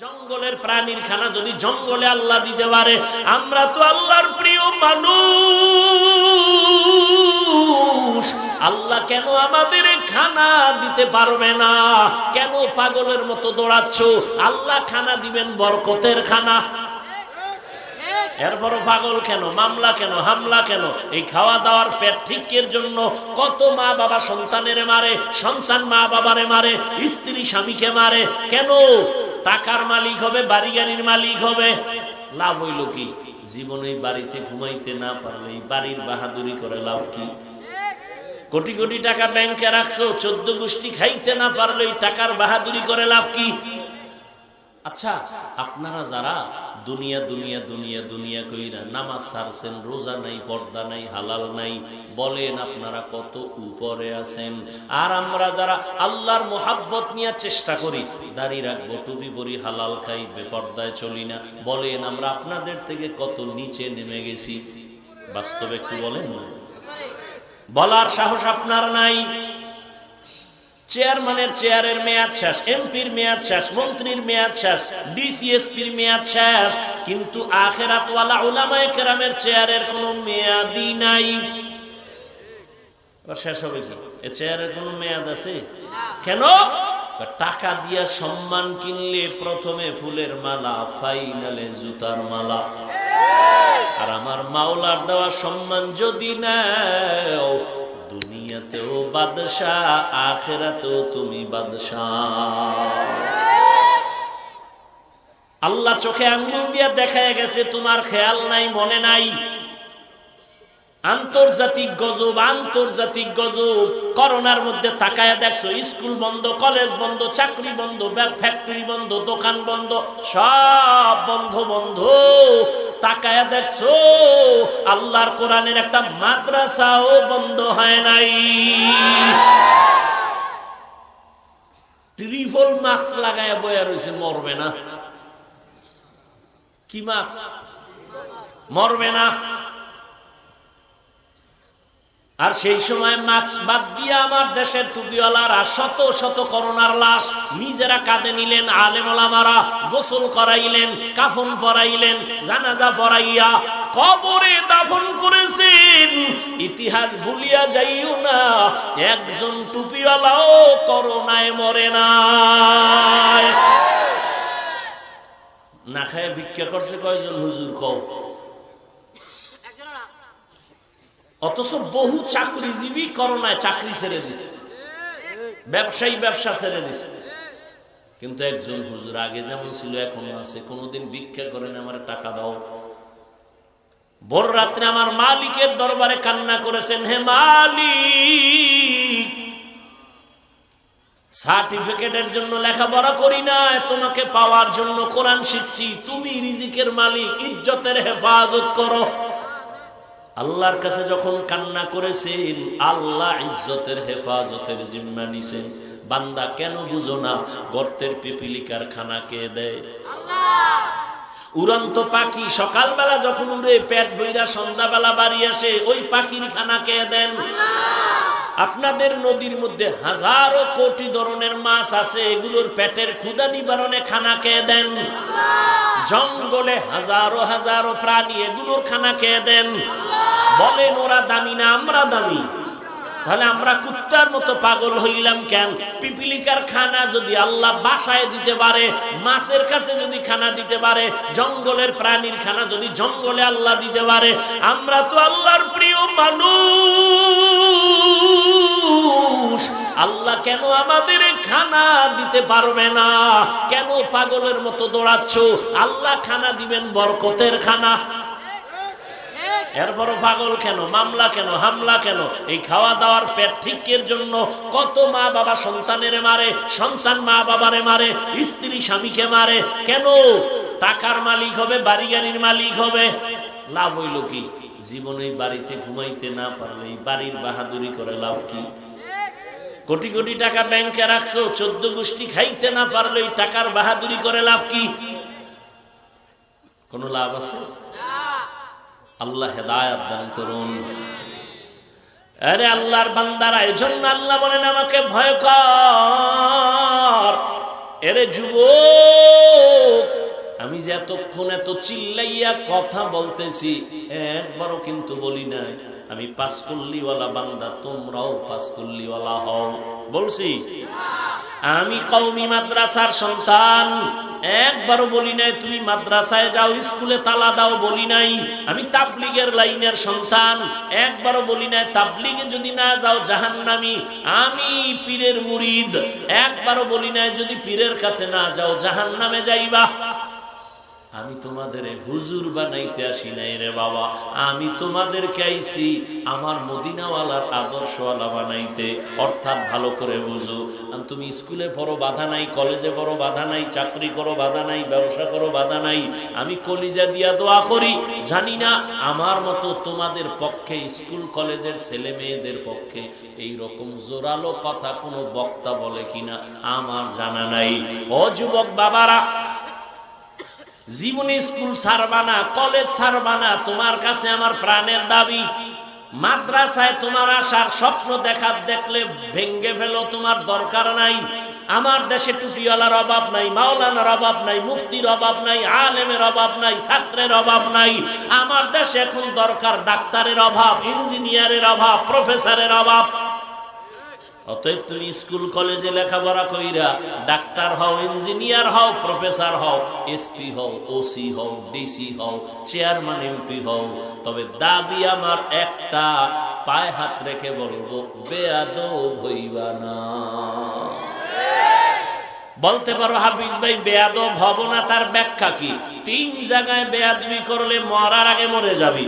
জঙ্গলের প্রাণীর খানা যদি জঙ্গলে আল্লাহ দিতে পারে, আমরা তো আল্লাহর প্রিয় মানুষ। আল্লাহ কেন আমাদের খানা দিতে পারবে না? কেন পাগলের মতো দৌড়াচ্ছ? আল্লাহ খানা দিবেন বরকতের খানা। এরপরও পাগল কেন? মামলা কেন? হামলা কেন? এই খাওয়া দাওয়ার পেট ঠিকের জন্য কত মা বাবা সন্তানের মারে, সন্তান মা বাবারে মারে, স্ত্রী স্বামীকে মারে। কেন? টাকার মালিক হবে বাড়ি গাড়ির মালিক হবে। লাভ হইল কি? জীবনে বাড়িতে ঘুমাইতে না পারলে বাড়ির বাহাদুরি করে লাভ কি? কোটি কোটি টাকা ব্যাংকে রাখছো, চোদ্দ গোষ্ঠী খাইতে না পারলে টাকার বাহাদুরি করে লাভ কি? আচ্ছা আপনারা যারা দুনিয়া দুনিয়া দুনিয়া দুনিয়া কইরা নামাজ সারছেন, রোজা নাই, পর্দা নাই, হালাল নাই, বলেন আপনারা কত উপরে আছেন। আর আমরা যারা আল্লাহর মোহাব্বত নিয়ে চেষ্টা করি দাঁড়িয়ে রাখব, টুপি পরি, হালাল খাই, বেপর্দায় চলি না। বলেন আমরা আপনাদের থেকে কত নিচে নেমে গেছি। বাস্তবে একটু বলেন না। বলার সাহস আপনার নাই। চেয়ারম্যানের চেয়ারের মেয়াদ শেষ, এমপির মেয়াদ শেষ, মন্ত্রীর মেয়াদ শেষ, ডিসিএসপির মেয়াদ শেষ, কিন্তু আখেরাতওয়ালা উলামায়ে কেরামের চেয়ারের কোনো মেয়াদই নাই। শেষ হবে কি? এ চেয়ারের কোনো মেয়াদ আছে? কেন? টাকা দিয়া সম্মান কিনলে প্রথমে ফুলের মালা, ফাইনালে জুতার মালা। আর আমার মাওলার দেওয়া সম্মান যদি নাও দুনিয়াতেও বাদশাহ, আখেরাতেও তুমি বাদশাহ। আল্লাহ চোখে আঙ্গুল দিয়া দেখায় গেছে, তোমার খেয়াল নাই, মনে নাই। আন্তর্জাতিক গজব আন্তর্জাতিক গজব। করোনার মধ্যে তাকায় দেখছ, স্কুল বন্ধ, কলেজ বন্ধ, চাকরি বন্ধ ফ্যাক্টরি বন্ধ, দোকান বন্ধ, সব বন্ধ বন্ধ। তাকায় দেখছ, আল্লাহর কোরআনের একটা মাদ্রাসাও বন্ধ হয় নাই। ট্রিপল মাস্ক লাগায় বয়া রয়েছে মরবে না। কি মাস্ক? মরবে না। আর সেই সময় মাস্ক বাদ দিয়ে আমার দেশের টুপিওয়ালারা শত শত করোনার লাশ নিজেরা কাঁধে নিলেন, আলেমলামারা গোসল করাইলেন, কাফন পরাইলেন, জানাজা পরাইয়া কবরে দাফন করেছেন। ইতিহাস ভুলিয়া যাইও না, একজন টুপিওয়ালাও করোনায় মরে না খায় ভিক্ষা করছে কয়জন হুজুর কও? অথচ বহু চাকরিজীবী করোনায় চাকরি ছেড়ে দিছে। ব্যবসায়ী ব্যবসা ছেড়ে দিছে। কিন্তু একজন হুজুর আগে যেমন ছিল, এখনও আছে। কোনোদিন ভিক্ষা করেন আমার টাকা দাও। ভোর রাত্রে আমার মালিকের দরবারে কান্না করেছেন, হে মালিক, সার্টিফিকেটের জন্য লেখাপড়া করি না, তোমাকে পাওয়ার জন্য কোরআন শিখছি। তুমি রিজিকের মালিক, ইজ্জতের হেফাজত করো। আল্লাহর কাছে যখন কান্না করেছেন আল্লাহ ইজ্জতের হেফাজতের জিম্মা নিছেন। বান্দা কেন বুঝো না গর্তের পিপিলিকার খানা কে দেয়? উড়ন্ত পাখি সকালবেলা যখন উড়ে পেট বইরা সন্ধ্যাবেলা বাড়ি আসে ওই পাখির খানা কে দেন? আপনাদের নদীর মধ্যে হাজারো কোটি ধরনের মাছ আছে, এগুলোর পেটের ক্ষুদা নিবারণে খানা কে দেন। জঙ্গলে হাজারো হাজারো প্রাণী, এগুলোর খানা কে দেন। বলেন, ওরা দামি না আমরা দামি? তাহলে আমরা কুত্তার মতো পাগল হইলাম কেন? পিপিলিকার খানা যদি আল্লাহ বাসায় দিতে পারে, মাছের কাছে যদি খানা দিতে পারে, জঙ্গলের প্রাণীর খানা যদি জঙ্গলে আল্লাহ দিতে পারে, আমরা তো আল্লাহর প্রিয় মানুষ। আল্লাহ কেন আমাদের খানা দিতে পারবে না? কেন পাগলের মতো দৌড়াচ্ছ? আল্লাহ খানা দিবেন বরকতের খানা। এরপরও পাগল কেন? মামলা কেন? হামলা কেন? এই খাওয়া দাওয়ার পেট ঠিকের জন্য কত মা বাবা সন্তানের মারে, সন্তান মা বাবারে মারে, স্ত্রী স্বামীকে মারে। কেন? টাকার মালিক হবে বাড়ি গাড়ির মালিক হবে। লাভ হইল কি? জীবনে বাড়িতে ঘুমাইতে না পারলে বাড়ির বাহাদুরি করে লাভ কি? কোটি কোটি টাকা ব্যাংকে রাখছো, চোদ্দ গোষ্ঠী খাইতে না পারলে টাকার বাহাদুরি করে লাভ কি? কোন লাভ আছে? আল্লাহ হেদায়াত দান করুন। আরে আল্লাহর বান্দারা, এজন্য আল্লাহ বলেন, আমাকে ভয় কর। এরে যুব আমি যে এতক্ষণ এত চিল্লাইয়া কথা বলতেছি, একবারও কিন্তু বলি নাই। আমি পাস করলিওয়ালা বান্দা, তোমরাও পাস করলিওয়ালা হও। বলছি, আমি কৌমি মাদ্রাসার সন্তান। একবারও বলি নাই, তুমি মাদ্রাসায় যাও, স্কুলে তালা দাও বলি নাই। আমি তাবলিগের লাইনের সন্তান। একবারও বলি নাই, তাবলিগে যদি না যাও জাহান নামি আমি পীরের মুরিদ। একবারও বলি নাই, যদি পীরের কাছে না যাও জাহান্নামে যাইবা। আমি তোমাদের হুজুর বানাইতে আসি নাই রে বাবা। আমি তোমাদেরকে আইছি আমার মদিনাওয়ালার আদর্শওয়ালা বানাইতে। অর্থাৎ ভালো করে বুঝো। তুমি স্কুলে পড়ো, বাধা নাই, কলেজে পড়ো, বাধা নাই, চাকরি করো, বাধা নাই, ব্যবসা করো, বাধা নাই। আমি কলিজা দিয়া দোয়া করি। জানি না আমার মতো তোমাদের পক্ষে, স্কুল, কলেজের ছেলে মেয়েদের পক্ষে এই রকম জোরালো কথা কোনো বক্তা বলে কিনা আমার জানা নাই। অযুবক বাবারা জীবনে স্কুল সারবানা কলেজ সারবানা তোমার কাছে আমার প্রাণের দাবি। মাদ্রাসায় তোমার আসার স্বপ্ন দেখা, দেখলে ভেঙ্গে ফেলো, তোমার দরকার নাই। আমার দেশে টুপিওয়ালার অভাব নাই, মাওলানার অভাব নাই, মুফতির অভাব নাই, আলেমের অভাব নাই, ছাত্রের অভাব নাই। আমার দেশে এখন দরকার ডাক্তারের অভাব, ইঞ্জিনিয়ারের অভাব, প্রফেসরের অভাব। অতএব তুমি স্কুল, কলেজে লেখাপড়া কইরা ডাক্তার হও, ইঞ্জিনিয়ার হও, প্রফেসর হও, এসপি হও, ওসি হও, ডিসি হও, চেয়ারম্যান, এমপি হও। তবে দাবি আমার একটা, পায়ে হাত রেখে বলব বেয়াদ হইবা না। বলতে পারো হাফিজ ভাই, বেয়াদব হব না, তার ব্যাখ্যা কি? তিন জায়গায় বেয়াদবি করলে মরার আগে মরে যাবি।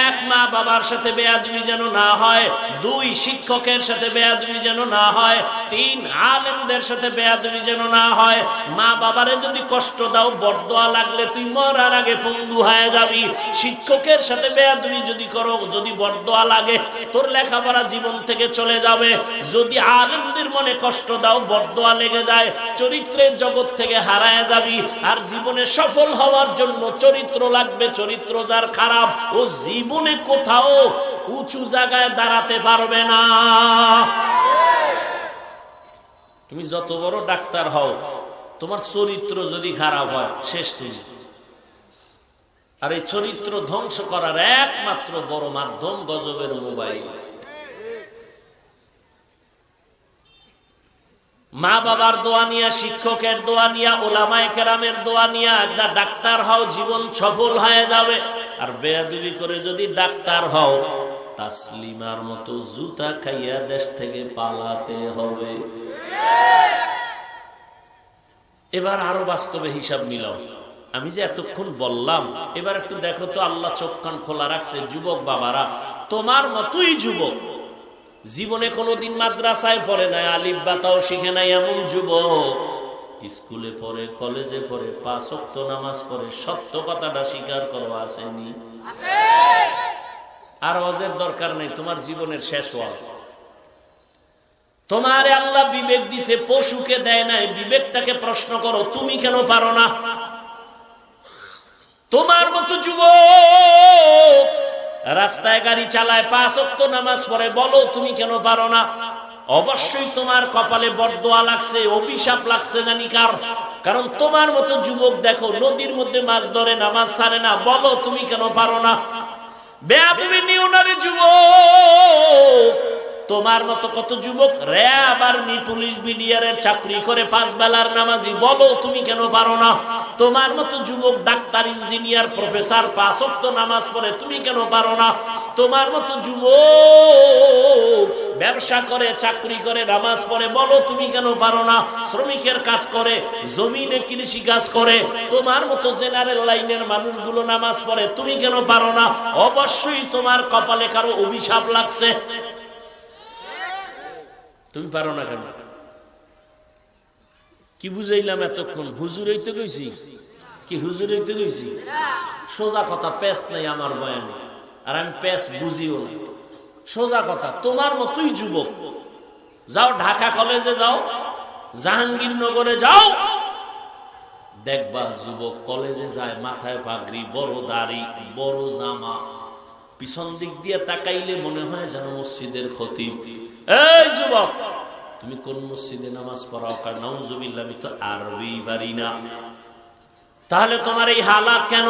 এক মা বাবার সাথে বেয়াদবি যেন না হয়, দুই শিক্ষকের সাথে বেয়াদবি যেন না হয়, তিন আলেমদের সাথে বেয়াদবি যেন না হয়। মা বাবারে যদি কষ্ট দাও বরদোয়া লাগলে তুই মরার আগে পঙ্গু হয়ে যাবি। শিক্ষকের সাথে বেয়াদবি যদি করো, যদি বরদোয়া লাগে, তোর লেখাপড়া জীবন থেকে চলে যাবে। যদি আলেমদের মনে কষ্ট দাও বরদোয়া লেগে যায়, চরিত্রের জগৎ থেকে হারায় যাবি। আর জীবনে সফল হওয়ার জন্য চরিত্র লাগবে, চরিত্র যার খারাপ, ও জীবনে কোথাও উঁচু জায়গায় দাঁড়াতে পারবে না। তুমি যত বড় ডাক্তার হও, তোমার চরিত্র যদি খারাপ হয়, শেষ তুমি। আর এই চরিত্র ধ্বংস করার একমাত্র বড় মাধ্যম গজবের মোবাইল। মা বাবার দোয়া নিয়া, শিক্ষকের দোয়া নিয়া, ওলামায় কেরামের দোয়া নিয়া, একটা ডাক্তার হও, জীবন সফল হয়ে যাবে। আর বেয়াদুবি করে যদি ডাক্তার হও, তাসলিমার মতো জুতা খাইয়া দেশ থেকে পালাতে হবে। এবার আরও বাস্তবে হিসাব মিলাও। আমি যে এতক্ষণ বললাম, এবার একটু দেখো তো, আল্লাহ চোখ খোলা রাখছে, যুবক বাবারা, তোমার মতোই যুবক। জীবনে কোনোদিন মাদ্রাসায় পড়ে নাই, আলিফ বাতাও শিখে নাই এমন যুবক। স্কুলে পড়ে, কলেজে পড়ে, পাঁচ অক্ত নামাজ পড়ে, সত্য কথাটা স্বীকার করো আসেনি। আর ওয়াজের দরকার নেই, তোমার জীবনের শেষ ওয়াজ। তোমারে আল্লাহ বিবেক দিছে, পশুকে দেয় নাই, বিবেকটাকে প্রশ্ন করো, তুমি কেন পারো না? তোমার মতো যুবক রাস্তায় গাড়ি চালায়, পাঁচ অক্ত নামাজ পড়ে, বলো তুমি কেন পারো না? অবশ্যই তোমার কপালে বরদোয়া লাগছে, অভিশাপ লাগছে, জানি কার। কারণ তোমার মতো যুবক দেখো, নদীর মধ্যে মাছ ধরে, নামাজ ছাড়ে না, বলো তুমি কেন পারো না? বেয়া নিও না রে যুবক। তোমার মতো কত যুবক র্যাব, আর্মি, পুলিশ, বিডিআরের চাকরি করে পাঁচ বেলার নামাজি, বলো তুমি কেন পারো না? তোমার মতো যুবক ডাক্তার, ইঞ্জিনিয়ার, প্রফেসর পাঁচক্ত নামাজ পড়ে, তুমি কেন পারো না? তোমার মতো যুবক ব্যবসা করে, চাকরি করে, নামাজ পড়ে, বলো তুমি কেন পারো না? শ্রমিকের কাজ করে, জমিনে কৃষি কাজ করে, তোমার মতো জেনারেল লাইনের মানুষগুলো নামাজ পড়ে, তুমি কেন পারো না? অবশ্যই তোমার কপালে কারও অভিশাপ লাগছে। তুমি পারো না কেন? কি বুঝাইলাম এতক্ষণ? হুজুরই তো কইছি? কি হুজুরই তো কইছি? সোজা কথা পেস নাই আমার বয়ানে। আর আমি পেস বুঝিও না। সোজা কথা, তোমার মতোই যুবক। যাও ঢাকা কলেজে যাও, জাহাঙ্গীরনগরে যাও। দেখবা যুবক কলেজে যায়, মাথায় পাগড়ি, বড় দাড়ি, বড় জামা। পিছন দিক দিয়ে তাকাইলে মনে হয় যেন মসজিদের খতিব। এই যুবক, তুমি কোন মসজিদে নামাজ পড়াও? কার নাউজুবিল্লাহ, আমি তো আরবি পারি না। তাহলে তোমার এই হালাত কেন?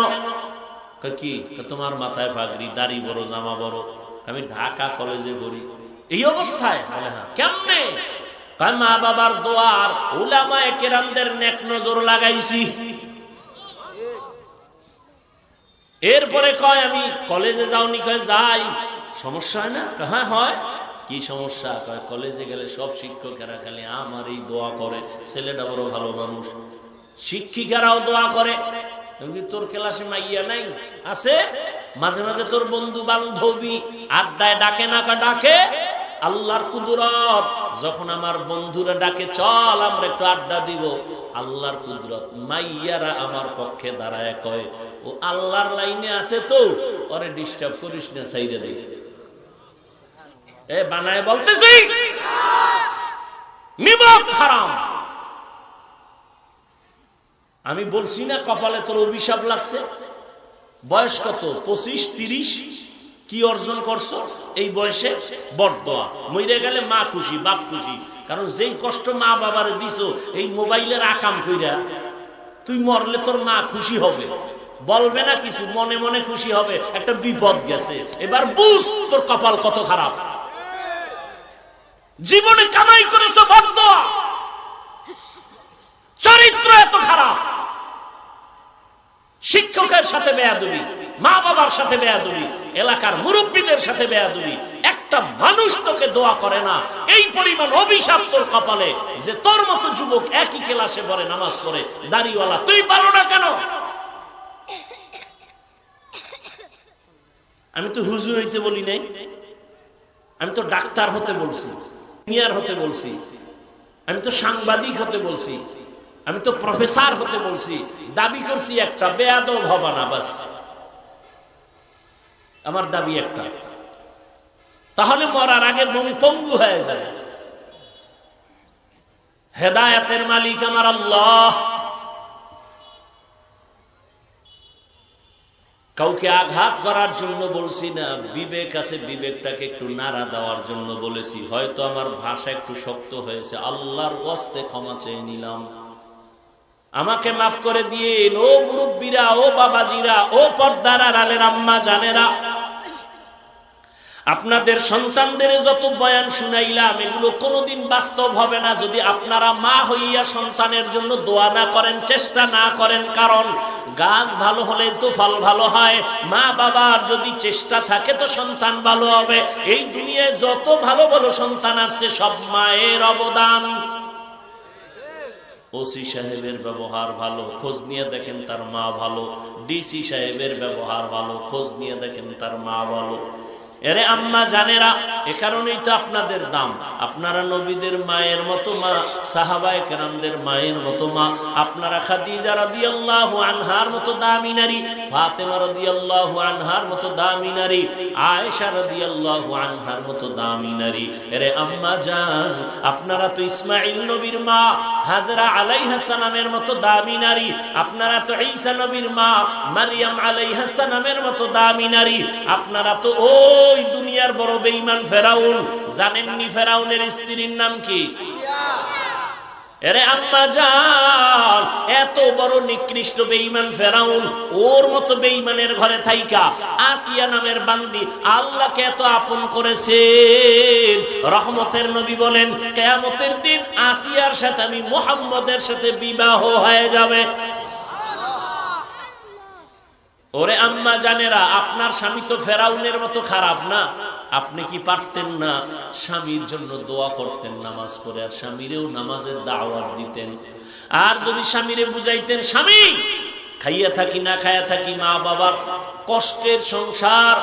কি? তোমার মাথায় পাগড়ি দাড়ি বড়, জামা বড় আমি ঢাকা কলেজে পড়ি। এই অবস্থায়? হ্যাঁ। কেমনে? মা বাবার দোয়ার উলামায়ে কেরামদের নেক নজর লাগাইছি। এরপরে কয়, আমি কলেজে যাওনি। কয়, যাই। সমস্যা হয় না? হ্যাঁ হয়। কি সমস্যা? কয়, কলেজে গেলে সব শিক্ষকেরা খালি আমার এই দোয়া করে। ছেলেটা বড় ভালো মানুষ। শিক্ষিকারাও দোয়া করে। তোর ক্লাসে মাইয়া নাই? আছে। মাঝে মাঝে তোর বন্ধু বান্ধবী আড্ডায় ডাকে না ডাকে। আল্লাহর কুদরত। যখন আমার বন্ধুরা ডাকে, চল, আমরা একটু আড্ডা দিব। আল্লাহর কুদরত মাইয়ারা আমার পক্ষে দাঁড়ায় কয়, ও আল্লাহর লাইনে আছে তো? ওরে ডিস্টার্ব করিস না সাইডে দেই এ, বানায় বলতেছি? আমি বলছি না, কপালে তোর অভিশাপ লাগছে। বয়স কত? পঁচিশ, তিরিশ? কি অর্জন করছ? এই বয়সে বরদোয়া মইরে গেলে মা খুশি, বাপ খুশি। কারণ যেই কষ্ট মা বাবারে দিছো, এই মোবাইলের আকাম কইরা তুই মরলে তোর মা খুশি হবে। বলবে না কিছু, মনে মনে খুশি হবে। একটা বিপদ গেছে। এবার বুঝ তোর কপাল কত খারাপ। জীবনে কামাই করেছ বরদোয়া চরিত্র এত খারাপ। শিক্ষকের সাথে বেয়াদবি, মা বাবার সাথে বেয়াদবি, এলাকার মুরব্বীদের সাথে বেয়াদবি। একটা মানুষ তোকে দোয়া করে না, এই পরিমাণ অভিশাপ তোর কপালে যে তোর মতো যুবক একই ক্লাসে পড়ে, নামাজ পড়ে, দাড়িওয়ালা। তুই পারো না কেন? আমি তো হুজুর হইতে বলি নাই। আমি তো ডাক্তার হতে বলছি, ইঞ্জিনিয়ার হতে বলছি, আমি তো সাংবাদিক হতে বলছি। আমি তো প্রফেসর হতে বলছি, দাবি করছি একটা, বেয়াদব হবা না, বাস। আমার দাবি একটা। তাহলে মরার আগে মন পঙ্গু হয়ে যায় হেদায়াতের মালিক আমার আল্লাহ। কাউকে আঘাত করার জন্য বলছি না, বিবেক আছে, বিবেকটাকে একটু নাড়া দেওয়ার জন্য বলেছি। হয়তো আমার ভাষা একটু শক্ত হয়েছে, আল্লাহর ওয়াস্তে ক্ষমা চেয়ে নিলাম। আমাকে মাফ করে দিয়ে ও মুরব্বীরা, ও বাবাজিরা, ও পর্দার আম্মা, জানেরা। আপনাদের সন্তানদের যত বয়ান শুনাইলাম, এগুলো কোনোদিন বাস্তব হবে না। যদি আপনারা মা হইয়া সন্তানের জন্য দোয়া না করেন, চেষ্টা না করেন, কারণ গাছ ভালো হলে তো ফল ভালো হয়। মা বাবার যদি চেষ্টা থাকে, তো সন্তান ভালো হবে। এই দুনিয়ায় যত ভালো ভালো সন্তান আসছে সব মায়ের অবদান। ওসি সাহেবের ব্যবহার ভালো, খোঁজ নিয়ে দেখেন তার মা ভালো, ডিসি সাহেবের ব্যবহার ভালো, খোঁজ নিয়ে দেখেন তার মা ভালো। এরে আম্মা জানেরা, এ কারণেই তো আপনাদের দাম। আপনারা নবীদের মায়ের মতো মা, সাহাবায়ে কেরামদের মায়ের মতো মা। আপনারা খাদিজা রাদিয়াল্লাহু আনহার মতো দামি নারী, ফাতেমা রাদিয়াল্লাহু আনহার মতো দামি নারী, আয়েশা রাদিয়াল্লাহু আনহার মতো দামি নারী। এরে আম্মা জান, আপনারা তো ইসমাইল নবীর মা, হাজরা আলাইহা সালামের মতো দামি নারী। আপনারা তো ঈসা নবীর মা, মারিয়াম আলাইহা সালামের মতো দামি নারী। আপনারা তো ওই দুনিয়ার বড় বেঈমান ফেরাউন। জানেননি ফেরাউনের স্ত্রীর নাম কি? এত বড় নিকৃষ্ট ফেরাউন, ওর মতো ঘরে থাইকা। আসিয়া নামের বান্দি, আল্লাহকে এত আপন করেছেন। রহমতের নবী বলেন, কেয়ামতের দিন আসিয়ার সাথে আমি মোহাম্মদের সাথে বিবাহ হয়ে যাবে। ওরে আম্মা জানেরা, আপনার স্বামী তো ফেরাউনের মতো খারাপ না? আপনি কি পারতেন না স্বামীর জন্য দোয়া করতেন, নামাজ পড়ে, আর স্বামীরেও নামাজের দাওয়াত দিতেন? আর যদি স্বামীরে বুঝাইতেন, স্বামী, খাইয়া থাকি না খাইয়া থাকি মা বাবার কষ্টের সংসার,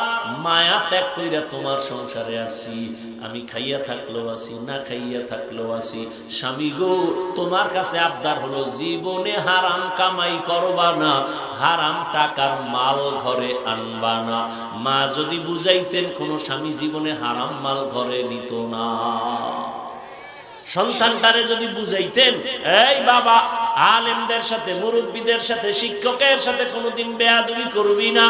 মায়া ত্যাগ কইরা তোমার সংসারে আসি। আমি খাইয়া থাকলেও আসি না খাইয়া থাকলেও আসি স্বামী গো, তোমার কাছে আবদার হলো, জীবনে হারাম কামাই করবা না, হারাম টাকার মাল ঘরে আনবা না। মা যদি বুঝাইতেন, কোনো স্বামী জীবনে হারাম মাল ঘরে নিত না। সন্তানটারে যদি বুঝাইতেন, এই বাবা, আলেমদের সাথে, মুরব্বীদের সাথে, শিক্ষকের সাথে কোনোদিন বেয়াদুবি করবি না।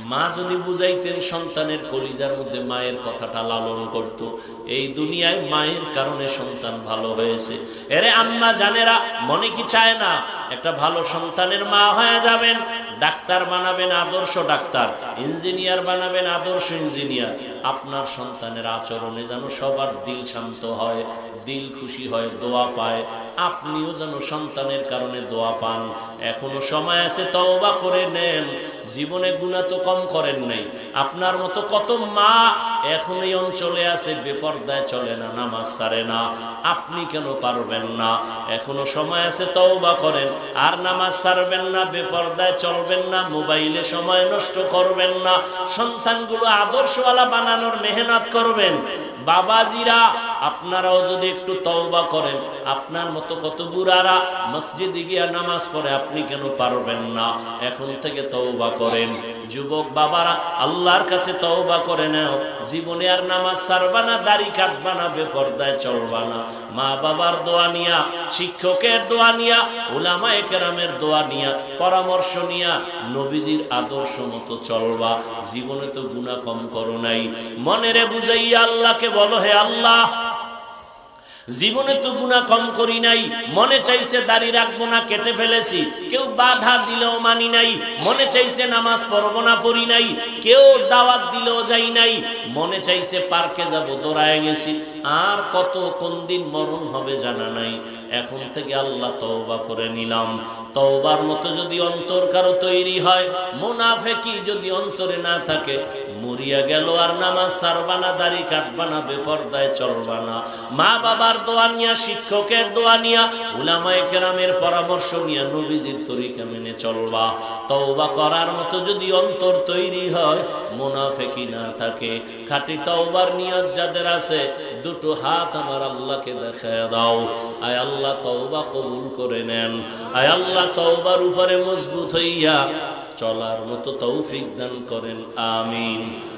মা যদি বুঝাইতেন সন্তানের কলিজার মধ্যে মায়ের কথাটা লালন করত, এই দুনিয়ায় মায়ের কারণে সন্তান ভালো হয়েছে। এরে আম্মা জানেরা, মনে কি চায় না? একটা ভালো সন্তানের মা হয়ে যাবেন, ডাক্তার বানাবেন, আদর্শ ডাক্তার, ইঞ্জিনিয়ার বানাবেন, আদর্শ ইঞ্জিনিয়ার। আপনার সন্তানের আচরণে যেন সবার দিল শান্ত হয়, দিল খুশি হয়, দোয়া পায়। আপনিও যেন সন্তানের কারণে দোয়া পান। এখনও সময় আছে, তওবা করে নেন। জীবনে গুণা তো কম করেন নাই। আপনার মতো কত মা এখন এই অঞ্চলে আছে, বেপর্দায় চলে না, নামাজ সারে না। আপনি কেন পারবেন না? এখনও সময় আছে, তওবা করেন। আর নামাজ সারবেন না, বেপর্দায় চলবেন না, মোবাইলে সময় নষ্ট করবেন না। সন্তানগুলো আদর্শওয়ালা বানানোর মেহনত করবেন। বাবাজিরা, আপনারাও যদি একটু তওবা করেন, আপনার মতো কত বুড়ারা মসজিদে গিয়া নামাজ পড়ে, আপনি কেন পারবেন না? এখন থেকে তওবা করেন। যুবক বাবারা, আল্লাহর কাছে তওবা করে নাও। জীবনে আর নামাজ সারবা না, দাড়ি কাটবা না, বেপর্দায় চলবা না। মা বাবার দোয়া নিয়া, শিক্ষকের দোয়া নিয়া ওলামায়ে কেরামের দোয়া নিয়া, পরামর্শ নিয়া, নবীজির আদর্শ মতো চলবা। জীবনে তো গুণা কম করো নাই। মনে মনেরে বুঝাইয়া আল্লাহকে বলো হে আল্লাহ জীবনে তো গুণা কম করি নাই। মনে চাইছে দাড়ি রাখব না, কেটে ফেলেছি। কেউ বাধা দিলেও মানি নাই। মনে চাইছে নামাজ পড়ব না, পড়ি নাই। কেউ দাওয়াত দিলেও যাই নাই। মনে চাইছে পার্কে যাব, দৌড়ায় গেছি। আর কত, কোন দিন মরণ হবে জানা নাই। এখন থেকে আল্লাহ তওবা করে নিলাম। তওবার মতো যদি অন্তর কারও তৈরি হয়, মোনাফেকি যদি অন্তরে না থাকে, মরিয়া গেল আর নামাজ সারবানা দাড়ি কাটবানা বেপর্দায় চলবানা মা বাবার দোয়া নিয়া, শিক্ষকের দোয়া নিয়া, উলামায়ে কেরামের পরামর্শ নিয়া নবীজির তরিকা মেনে চলবা। তওবা করার মতো যদি অন্তর তৈরি হয় মুনাফেকি না থাকে। খাঁটি তওবার নিয়ত যাদের আছে, দুটো হাত আমার আল্লাহকে দেখায় দাও। আয় আল্লাহ, তওবা কবুল করে নেন। আয় আল্লাহ, তওবার উপরে মজবুত হইয়া চলার মতো তৌফিক দান করেন। আমিন।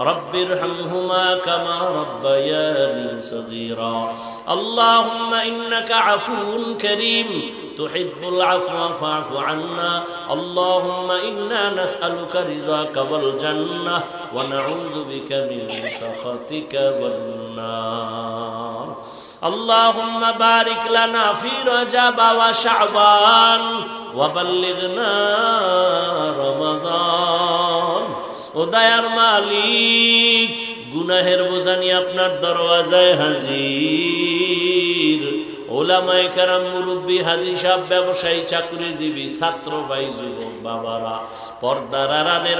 رب ارحمهما كما ربياني صغيرا. اللهم إنك عفو كريم. تحب العفو فاعف عنا. اللهم إنا نسألك رضاك والجنة ونعوذ بك من سخطك والنار. اللهم بارك لنا في رجب وشعبان وبلغنا رمضان. ও দয়ার মালিক, গুনাহের বোঝানি আপনার দরওয়াজায় হাজির। ব্যবসায়ী, চাকরিজীবী বাবারা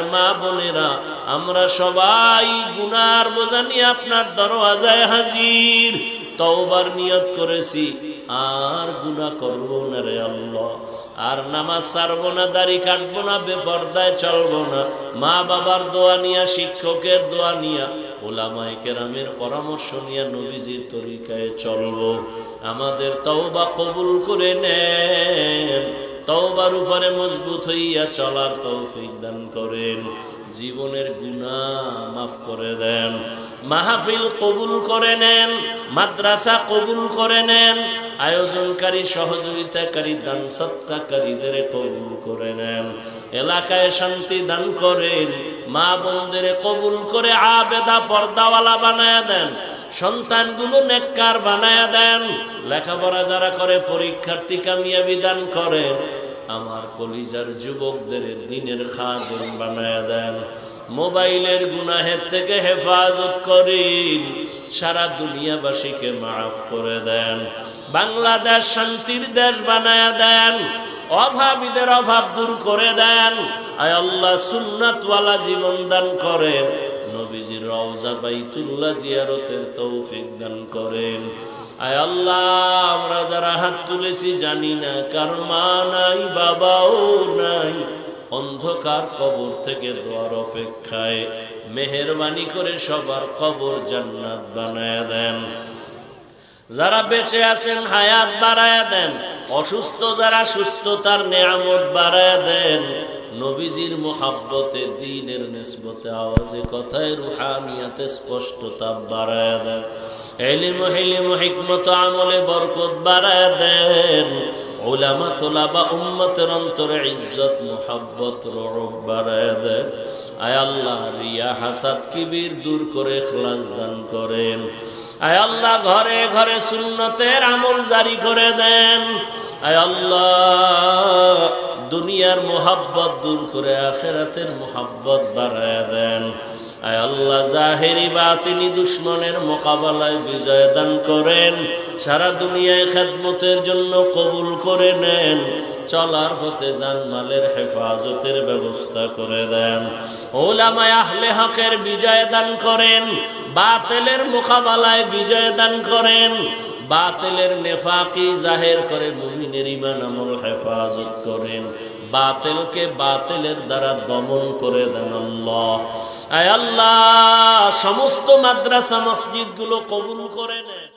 মা বোনেরা, আমরা সবাই গুনার বোঝানি আপনার দরওয়াজায় হাজির। তওবার নিয়ত করেছি। আর গুনাহ করব না রে আল্লাহ। আর নামাজ ছাড়বো না, দাড়ি কাটবো না, বেপর্দায় চলবো না। মা বাবার দোয়া নিয়া, শিক্ষকের দোয়া নিয়া, ওলামায়ে কেরামের পরামর্শ নিয়ে নবীজির তরিকায় চলবো। আমাদের তওবা কবুল করে নেন। তওবার উপরে মজবুত হইয়া চলার তৌফিক দান করেন। জীবনের গুণা মাফ করে দেন, মাহফিল কবুল করে নেন, মাদ্রাসা কবুল করে নেন, আয়োজনকারী সহযোগিতাকারী, দান সত্তাকারীদের কবুল করে নেন, এলাকায় শান্তি দান করেন, মা বোনদের কবুল করে আবেদা পর্দাওয়ালা বানায় দেন, সন্তানগুলো নেককার বানায় দেন, লেখাপড়া যারা করে, পরীক্ষার্থী কামিয়াবি দান করেন আমার কলিজার যুবকদের দিনের খাদেম বানায় দেন। মোবাইলের গুনাহের থেকে হেফাজত করিন। সারা দুনিয়াবাসীকে মাফ করে দেন। বাংলাদেশ শান্তির দেশ বানায় দেন। অভাবীদের অভাব দূর করে দেন। আয় আল্লাহ সুন্নাতওয়ালা জীবন দান করেন। নবীজির রওজা বাইতুল্লাহ জিয়ারতের তৌফিক দান করেন। আয় আল্লাহ, আমরা যারা হাত তুলেছি জানি না কার মা নাই, বাবাও নাই। অন্ধকার কবর থেকে দোয়ার অপেক্ষায় মেহরবানি করে সবার কবর জান্নাত বানায় দেন। যারা বেঁচে আছেন, হায়াত বাড়ায় দেন। অসুস্থ যারা সুস্থতার নেয়ামত বাড়ায় দেন। নবীজির মোহাব্বতে দিনের নিসবতে আওয়াজে কথায় রুহানিয়াতে স্পষ্টতা বাড়ায় দেন। এলিম, হেলিম, হিকমত, আমলে বরকত বাড়ায় দেন। ইজ্জত দূর করে দান করেন। আয় আল্লাহ, ঘরে ঘরে সুন্নতের আমল জারি করে দেন। আয় আল্লাহ দুনিয়ার মোহাব্বত দূর করে আখেরাতের মোহাব্বত বাড়ায় দেন। আয় আল্লাহ, জাহেরি বাতিনি দুশ্মনের মোকাবেলায় বিজয় দান করেন। সারা দুনিয়ায় খেদমতের জন্য কবুল করে নেন। চলার পথে জানমালের হেফাজতের ব্যবস্থা করে দেন। ওলামায় আহলে হকের বিজয় দান করেন। বাতেলের মোকাবেলায় বিজয় দান করেন। বাতেলের নেফাকি জাহের করে মুমিনের ইমান আমল হেফাজত করেন। বাতেলকে বাতেলের দ্বারা দমন করে দেন আল্লাহ। আয় আল্লাহ, সমস্ত মাদ্রাসা মসজিদগুলো কবুল করে নেন।